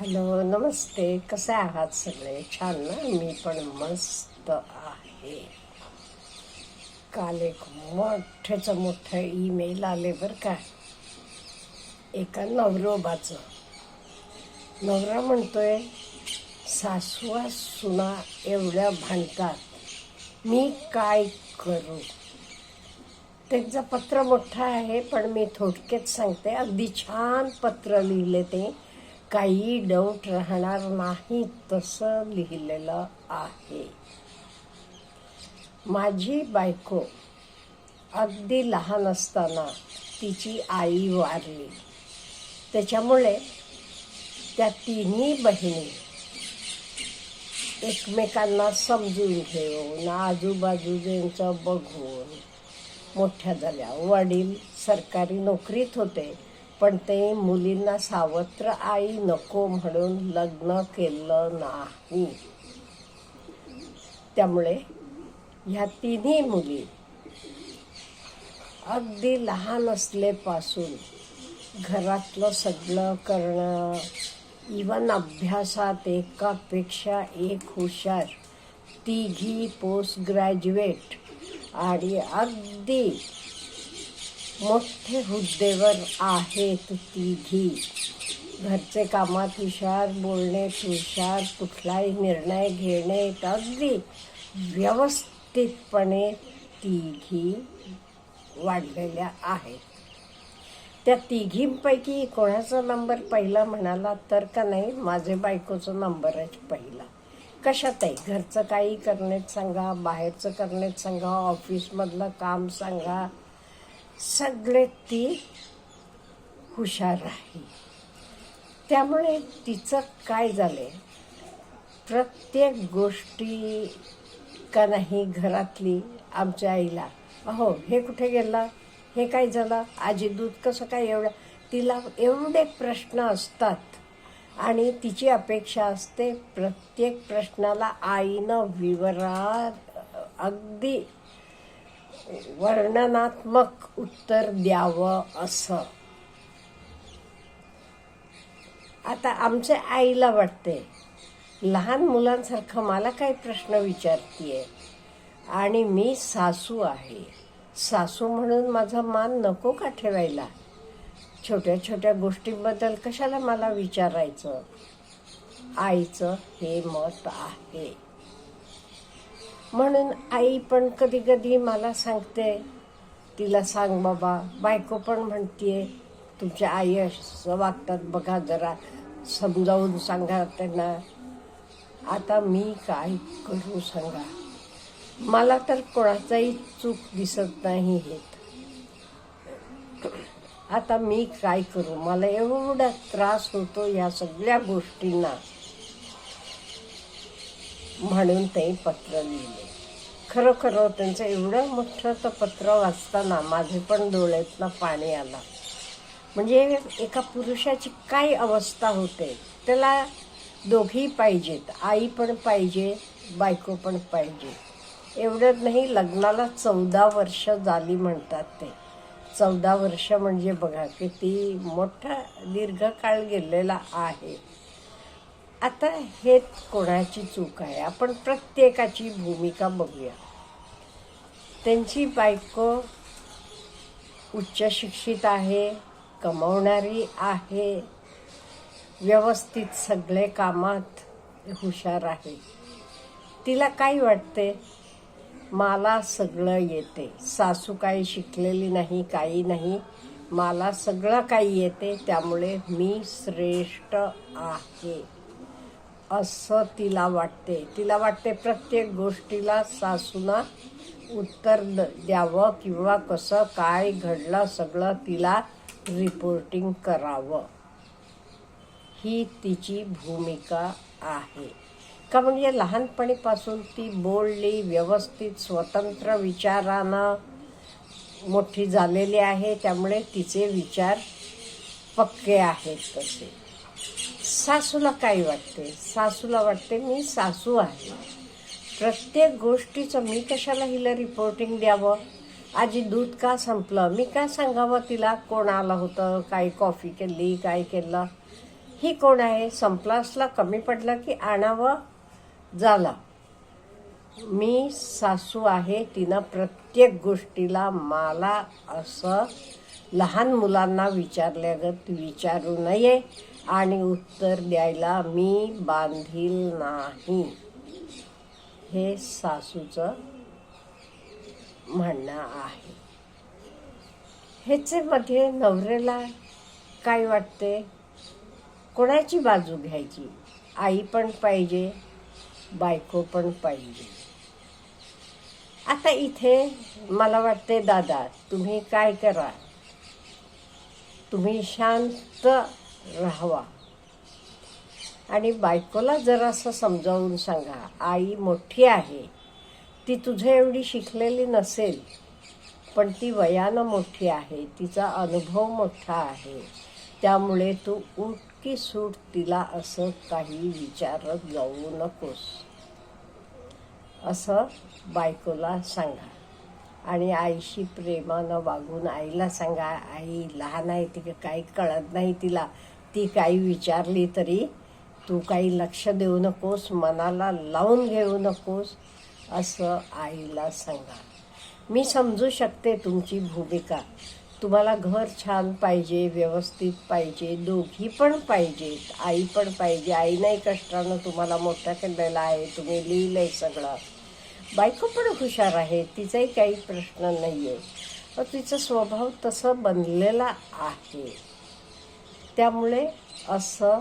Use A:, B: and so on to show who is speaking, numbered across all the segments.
A: Hello नमस्ते. कसे आहात सगळे? छान ना? मी पण मस्त आहे. काल एक मोठ्याचं मोठं ईमेल आले बरं का. एका नवरोबाचं. नवरा म्हणतोय सासवा सुना एवढ्या भांडतात. मी काय करू? त्यांचं पत्र मोठं आहे पण मी थोडक्यात सांगते. अगदी छान पत्र लिहिले ते. काही डाऊट राहणार नाही तसं लिहिलेलं आहे. माझी बायको अगदी लहान असताना तिची आई वारली. त्याच्यामुळे त्या तिन्ही बहिणी एकमेकांना समजून घेऊन आजूबाजूच्यांचं बघून मोठ्या झाल्या. वडील सरकारी नोकरीत होते. पण ते मुलींना सावत्र आई नको म्हणून लग्न केलं नाही. त्यामुळे ह्या तिन्ही मुली अगदी लहान असलेपासून घरातलं सगळं करणं इवन अभ्यासात एकापेक्षा एक हुशार तिघी पोस्ट ग्रॅज्युएट आणि अगदी मोठे हुद्देवर आहेत तिघी घरचे कामात हुशार बोलणे हुशार कुठलाही निर्णय घेणे अगदी व्यवस्थितपणे तिघी वाढलेल्या आहेत. त्या तिघींपैकी कोणाचा नंबर पहिला म्हणाला तर का नाही माझे बायकोचा नंबरच पहिला. कशातही घरचं काही करण्यात सांगा बाहेरचं करण्यात सांगा ऑफिसमधलं काम सांगा सगळे ती हुशार राहील त्यामुळे तिचं काय झालंय? प्रत्येक गोष्टी का नाही घरातली आमच्या आईला? अहो हे कुठे गेला? हे काय झालं? आजी दूध कसं काय एवढं? तिला एवढे प्रश्न असतात. आणि तिची अपेक्षा असते प्रत्येक प्रश्नाला आईनं विवरात अगदी वर्णनात्मक उत्तर द्यावं असं. आता आमच्या आईला वाटते लहान मुलांसारखं मला काय प्रश्न विचारतीये? आणि मी सासू आहे. सासू म्हणून माझा मान नको का ठेवायला? छोट्या छोट्या गोष्टींबद्दल कशाला मला विचारायचं? आईचं हे मत आहे. म्हणून आई पण कधी कधी मला सांगते. तिला सांग बाबा बायको पण म्हणतीये तुमच्या आई असं वागतात बघा जरा समजावून सांगा त्यांना. आता मी काय करू सांगा? मला तर कोणाचाही चूक दिसत नाही हेत आता मी काय करू? मला एवढा त्रास होतो या सगळ्या गोष्टींना. म्हणून ते पत्र लिहिले. खरोखर हो, त्यांचं एवढं मोठं तर पत्र वाचताना माझे पण डोळ्यातनं पाणी आला. म्हणजे एका पुरुषाची काय अवस्था होते त्याला दोघी पाहिजेत आई पण पाहिजे बायको पण पाहिजे. एवढं नाही लग्नाला चौदा वर्ष झाली म्हणतात ते. चौदा वर्ष म्हणजे बघा किती मोठा दीर्घकाळ गेलेला आहे. आता हे कोणाची चूक आहे? आपण प्रत्येकाची भूमिका बघूया. त्यांची बायको उच्च शिक्षित आहे कमवणारी आहे व्यवस्थित सगळे कामात हुशार आहे. तिला काय वाटते? मला सगळं येते. सासू काही शिकलेली नाही काही नाही. मला सगळं काही येते त्यामुळे मी श्रेष्ठ आहे. असं तिला वाटते. तिला वाटते प्रत्येक गोष्टीला सासूना उत्तर द द्यावं किंवा कसं काय घडलं सगळं तिला रिपोर्टिंग करावं. ही तिची भूमिका आहे. का म्हणजे लहानपणीपासून ती बोलली व्यवस्थित स्वतंत्र विचारानं मोठी झालेली आहे त्यामुळे तिचे विचार पक्के आहेत तसे. सासूला काय वाटते? सासूला वाटते मी सासू आहे. प्रत्येक गोष्टीचं मी कशाला हिला रिपोर्टिंग द्यावं? आजी दूध का संपलं? मी काय सांगावं तिला कोण आलं होतं? काय कॉफी केली काय केलं? ही कोण आहे? संपला असला कमी पडला की आणावं? झाला. मी सासू आहे तिनं प्रत्येक गोष्टीला मला असं लहान मुलांना विचारल्यागत विचारू नये. आणि उत्तर द्यायला मी बांधील नाही. हे सासूचं म्हणणं आहे. ह्याचे मध्ये नवऱ्याला काय वाटते? कोणाची बाजू घ्यायची? आई पण पाहिजे बायको पण पाहिजे. आता इथे मला वाटते दादा तुम्ही काय करा? तुम्ही शांत राहावा. आणि बायकोला जरासं समजावून सांगा आई मोठी आहे ती तुझ्या एवढी शिकलेली नसेल पण ती वयानं मोठी आहे तिचा अनुभव मोठा आहे त्यामुळे तू उठकी सूट तिला असं काही विचारत जाऊ नकोस. असं बायकोला सांगा. आणि आईशी प्रेमानं वागून आईला सांगा आई लहान आहे ती काही कळत नाही तिला ती काही विचारली तरी तू काही लक्ष देऊ नकोस मनाला लावून घेऊ नकोस असं आईला सांगा. मी समजू शकते तुमची भूमिका. तुम्हाला घर छान पाहिजे व्यवस्थित पाहिजे दोघी पण पाहिजेत आई पण पाहिजे. आई नाही कष्टानं तुम्हाला मोठा केलेला आहे तुम्ही लिहिलं आहे सगळं. बायको पण हुशार आहे तिचाही काही प्रश्न नाही आहे तिचा स्वभाव तसं बनलेला आहे. त्यामुळे असं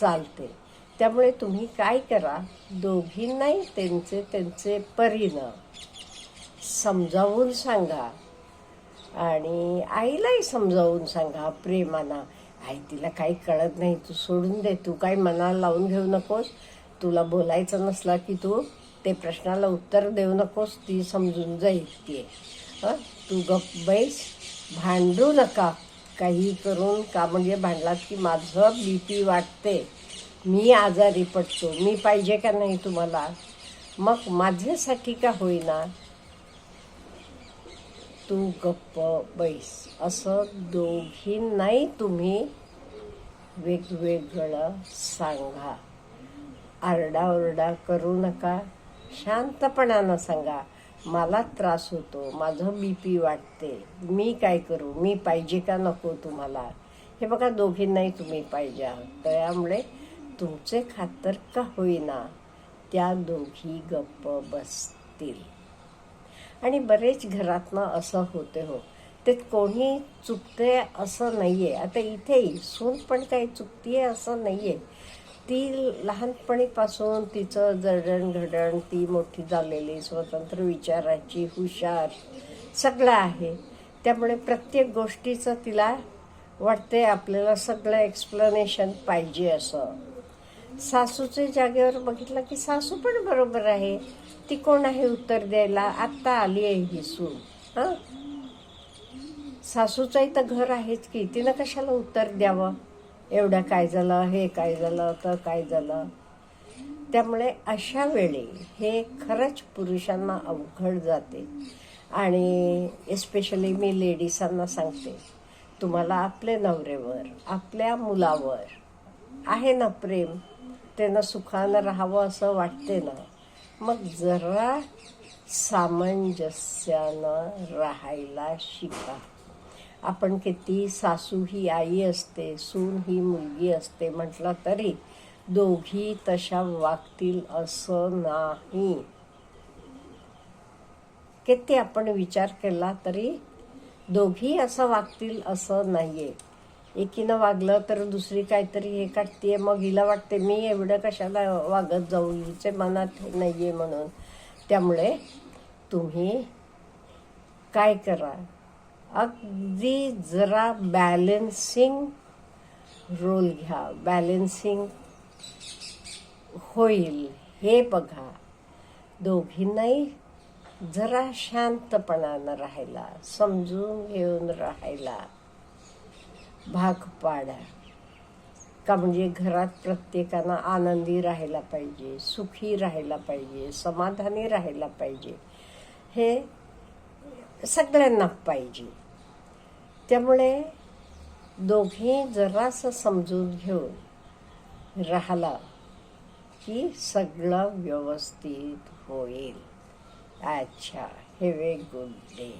A: चालते. त्यामुळे तुम्ही काय करा दोघींनाही त्यांचे त्यांचे परीनं समजावून सांगा आणि आईलाही समजावून सांगा प्रेमाना. आई तिला काही कळत नाही तू सोडून दे तू काही मनाला लावून घेऊ नकोस. तुला बोलायचं नसला की तू ते प्रश्नाला उत्तर देऊ नकोस ती समजून जाईल ती. तू गप बैस भांडू नका. काही करून का म्हणजे भांडलात की माझं बी पी वाटते. मी आजारी पडतो. मी पाहिजे का नाही तुम्हाला? मग माझ्यासाठी का होईना? तू गप्प बैस. असं दोघींनाही तुम्ही. वेगवेगळं सांगा. आरडाओरडा करू नका. शांतपणानं सांगा. मला त्रास होतो माझं बी पी वाटते मी काय करू? मी पाहिजे का नको तुम्हाला? हे बघा दोघींनाही तुम्ही पाहिजे आहात. त्यामुळे तुमचे खातर का होईना त्या दोघी गप्प बसतील. आणि बरेच घरातनं असं होते हो. ते कोणी चुकते असं नाही आहे आता इथेही सून पण काही चुकते असं नाही आहे ती लहानपणीपासून तिचं जडणघडण ती मोठी झालेली स्वतंत्र विचाराची हुशार सगळं आहे. त्यामुळे प्रत्येक गोष्टीचं तिला वाटते आपल्याला सगळं एक्सप्लनेशन पाहिजे असं. सासूचे जागेवर बघितलं की सासू पण बरोबर आहे. ती कोण आहे उत्तर द्यायला? आत्ता आली आहे ही सून हां? सासूचंही तर घर आहेच की तिनं कशाला उत्तर द्यावं? एवढं काय झालं हे काय झालं तर काय झालं. त्यामुळे अशा वेळी हे खरंच पुरुषांना अवघड जाते. आणि एस्पेशली मी लेडीजांना सांगते तुम्हाला आपले नवरेवर आपल्या मुलावर आहे ना प्रेम? त्यांना सुखानं राहावं असं वाटते ना? मग जरा सामंजस्यानं राहायला शिका. आपण किती सासू ही आई असते सून ही मुलगी असते म्हटलं तरी दोघी तशा वागतील असं नाही. किती आपण विचार केला तरी दोघी असं वागतील असं नाहीये. एकीनं वागलं तर दुसरी काहीतरी हे काढतीये मग हिला वाटते मी एवढं कशाला वागत जाऊ हिचे मनात हे आहे म्हणून. त्यामुळे तुम्ही काय करा? अगदी जरा बॅलेन्सिंग रोल घ्या. बॅलेन्सिंग होईल. हे बघा. दोघींनाही जरा शांतपणानं राहायला समजून घेऊन राहायला भाग पाडा. का म्हणजे घरात प्रत्येकानं आनंदी राहायला पाहिजे सुखी राहायला पाहिजे समाधानी राहायला पाहिजे. हे सगळ्यांना पाहिजे. त्यामुळे दोघे जरासं समजून घेऊन राहिला की सगळं व्यवस्थित होईल. अच्छा हॅव ए गुड डे